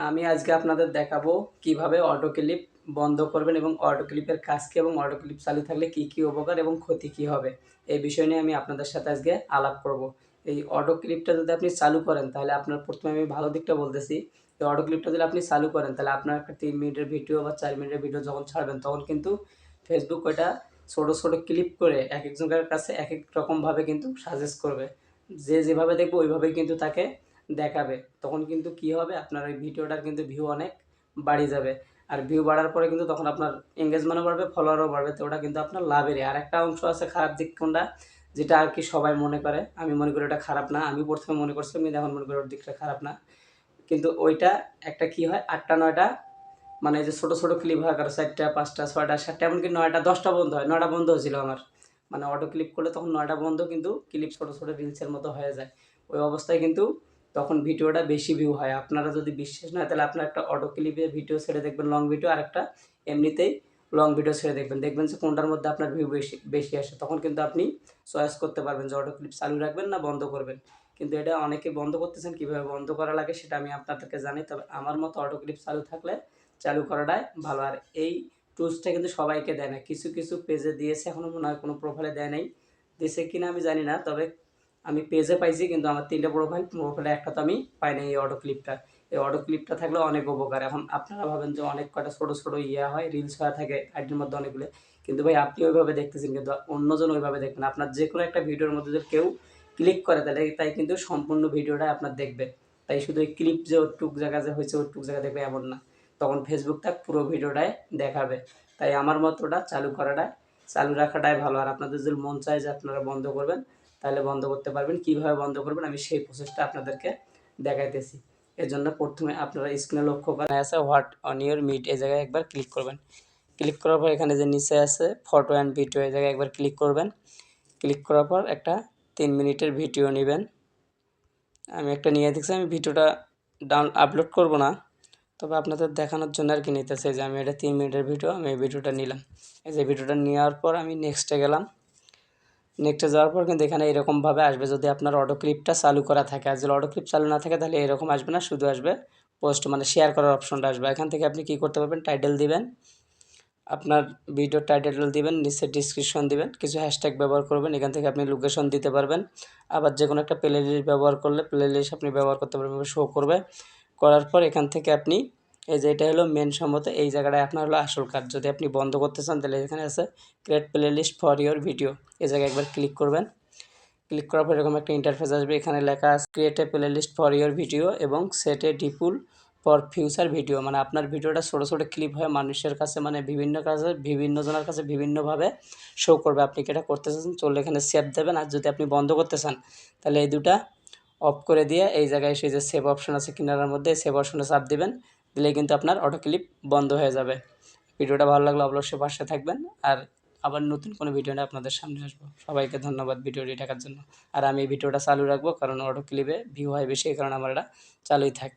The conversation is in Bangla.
আমি আজকে আপনাদের দেখাবো কীভাবে অটো ক্লিপ বন্ধ করবেন এবং অটো ক্লিপের কাজ কি এবং অটো ক্লিপ চালু থাকলে কি কি উপকার এবং ক্ষতি কি হবে। এই বিষয় নিয়ে আমি আপনাদের সাথে আজকে আলাপ করব। এই অটো ক্লিপটা যদি আপনি চালু করেন, তাহলে আপনার প্রথমে আমি ভালো দিকটা বলতেছি। এই অটো ক্লিপটা যদি আপনি চালু করেন, তাহলে আপনার একটা তিন মিনিটের ভিডিও বা চার মিনিটের ভিডিও যখন ছাড়বেন, তখন কিন্তু ফেসবুক ওইটা ছোটো ছোটো ক্লিপ করে এক একজনের কাছে এক এক রকমভাবে কিন্তু সাজেস্ট করবে। যে যেভাবে দেখবে, ওইভাবেই কিন্তু তাকে দেখাবে। তখন কিন্তু কি হবে? আপনার ওই ভিডিওটার কিন্তু ভিউ অনেক বাড়ি যাবে। আর ভিউ বাড়ার পরে কিন্তু তখন আপনার এঙ্গেজমেন্টও বাড়বে ফলোয়ারও বাড়বে। তো ওটা কিন্তু আপনার লাভেরই। আর একটা অংশ আছে খারাপ দিক কোনটা? যেটা আর কি সবাই মনে করে। আমি মনে করি ওটা খারাপ না। আমি প্রথমে মনে করছিলাম কিন্তু এখন মনে করি ওর দিকটা খারাপ না। কিন্তু ওইটা একটা কি হয়? আটটা, নয়টা মানে যে ছোটো ছোটো ক্লিপ হয় কারও চারটা, পাঁচটা, ছয়টা, সাতটা, এমনকি নয়টা, দশটা বন্ধ হয়। নয়টা বন্ধ হয়েছিল আমার। মানে অটো ক্লিপ করলে তখন নয়টা বন্ধ কিন্তু ক্লিপ ছোটো ছোটো রিলসের মতো হয়ে যায়। ওই অবস্থায় কিন্তু তখন ভিডিওটা বেশি ভিউ হয়। আপনারা যদি বিশ্বাস না তাহলে আপনার একটা অটো ক্লিপে ভিডিও ছেড়ে দেখবেন লং ভিডিও আর একটা এমনিতেই লং ভিডিও ছেড়ে দেখবেন। দেখবেন যে কোনটার মধ্যে আপনার ভিউ বেশি বেশি আসে। তখন কিন্তু আপনি চয়েস করতে পারবেন যে অটো ক্লিপ চালু রাখবেন না বন্ধ করবেন। কিন্তু এটা অনেকে বন্ধ করতেছেন, কীভাবে বন্ধ করা লাগে সেটা আমি আপনাদেরকে জানি তবে আমার মতো অটো ক্লিপ চালু থাকলে চালু করাটাই ভালো। আর এই টুলসটা কিন্তু সবাইকে দেয় না। কিছু কিছু পেজে দিয়েছে এখনও মনে হয় কোনো প্রোফাইলে দেয় নাই। দিয়েছে কিনা আমি জানি না, তবে আমি পেজে পাইছি, কিন্তু আমার তিনটে প্রোফাইল প্রোফাইলে একটা তো আমি পাই না এই অটো ক্লিপটা এই অটো ক্লিপটা থাকলে অনেক উপকার। এখন আপনারা ভাবেন যে অনেক কটা ছোটো ছোটো ইয়ে হয় রিলস হয়ে থাকে, আইডির মধ্যে অনেকগুলো। কিন্তু ভাই, আপনি ওইভাবে দেখতেছেন, কিন্তু অন্যজন ওইভাবে দেখবেন আপনার যে কোনো একটা ভিডিওর মধ্যে যদি কেউ ক্লিক করে, তাহলে তাই কিন্তু সম্পূর্ণ ভিডিওটা আপনার দেখবে। তাই শুধু ওই ক্লিপ যে ওটুক জায়গা যে হয়েছে, ওটুক জায়গা দেখবে এমন না। তখন ফেসবুকটা পুরো ভিডিওটাই দেখাবে। তাই আমার মতোটা চালু করাটাই, চালু রাখাটাই ভালো। আর আপনাদের যদি মন চায় যে আপনারা বন্ধ করবেন তাহলে বন্ধ করতে পারবেন। কীভাবে বন্ধ করবেন আমি সেই প্রসেসটা আপনাদেরকে দেখাইতেছি। এর জন্য প্রথমে আপনারা স্ক্রিনে লক্ষ্য করেন আছে হোয়াট অন ইউর মিট এই জায়গায় একবার ক্লিক করবেন। ক্লিক করার পর এখানে যে নিচে আছে ফটো অ্যান্ড ভিডিও এই জায়গায় একবার ক্লিক করবেন। ক্লিক করার পর একটা তিন মিনিটের ভিডিও নেবেন। আমি একটা নিয়ে দেখছি আমি ভিডিওটা ডাউন আপলোড করব না। তবে আপনাদের দেখানোর জন্য আর কি নিতেছে যে আমি এটা তিন মিনিটের ভিডিও আমি এই ভিডিওটা নিলাম। এই যে ভিডিওটা নেওয়ার পর আমি নেক্সটে গেলাম। নেক্সটে যাওয়ার পর কিন্তু এখানে এরকমভাবে আসবে। যদি আপনার অটো ক্লিপটা চালু করা থাকে, আর যদি অটো ক্লিপ চালু না থাকে, তাহলে এরকম আসবে না, শুধু আসবে পোস্ট মানে শেয়ার করার অপশনটা আসবে। এখান থেকে আপনি কি করতে পারবেন? টাইটেল দিবেন। আপনার ভিডিও টাইটেল দিবেন, নিচে ডিসক্রিপশন দিবেন, কিছু হ্যাশট্যাগ ব্যবহার করবেন, এখান থেকে আপনি লোকেশন দিতে পারবেন। আবার যে কোনো একটা প্লে লিস্ট ব্যবহার করলে প্লে লিস্ট আপনি ব্যবহার করতে পারবেন শো করবে। করার পর এখান থেকে আপনি এই যে এটা হলো মেন সম্মত, এই জায়গাটায় আপনার হলো আসল কাজ যদি আপনি বন্ধ করতে চান, তাহলে এখানে আছে create playlist for your video এই জায়গায় একবার ক্লিক করবেন। ক্লিক করার পর এরকম একটা ইন্টারফেস আসবে। এখানে লেখা আছে create a playlist for your video এবং set a default for future video মানে আপনার ভিডিওটা ছোটো ছোটো ক্লিপ হয়ে মানুষের কাছে মানে বিভিন্ন কাছে বিভিন্ন জনের কাছে বিভিন্নভাবে শো করবে। আপনি কি এটা করতে চান চলে এখানে সেভ দেবেন। আর যদি আপনি বন্ধ করতে চান, তাহলে এই দুটা অফ করে দিয়ে এই জায়গায় এসে যে সেভ অপশন আছে, কিনারার মধ্যে সেভ অপশনে চাপ দিবেন। দিলে কিন্তু আপনার অটো ক্লিপ বন্ধ হয়ে যাবে। ভিডিওটা ভালো লাগলে অবশ্যই পাশে থাকবেন। আর আবার নতুন কোনো ভিডিও নিয়ে আপনাদের সামনে আসব। সবাইকে ধন্যবাদ ভিডিওটি দেখার জন্য। আর আমি ভিডিওটা চালু রাখব কারণ অটো ক্লিপে ভিউ হয় বেশি, এই কারণে আমার এটা চালুই থাক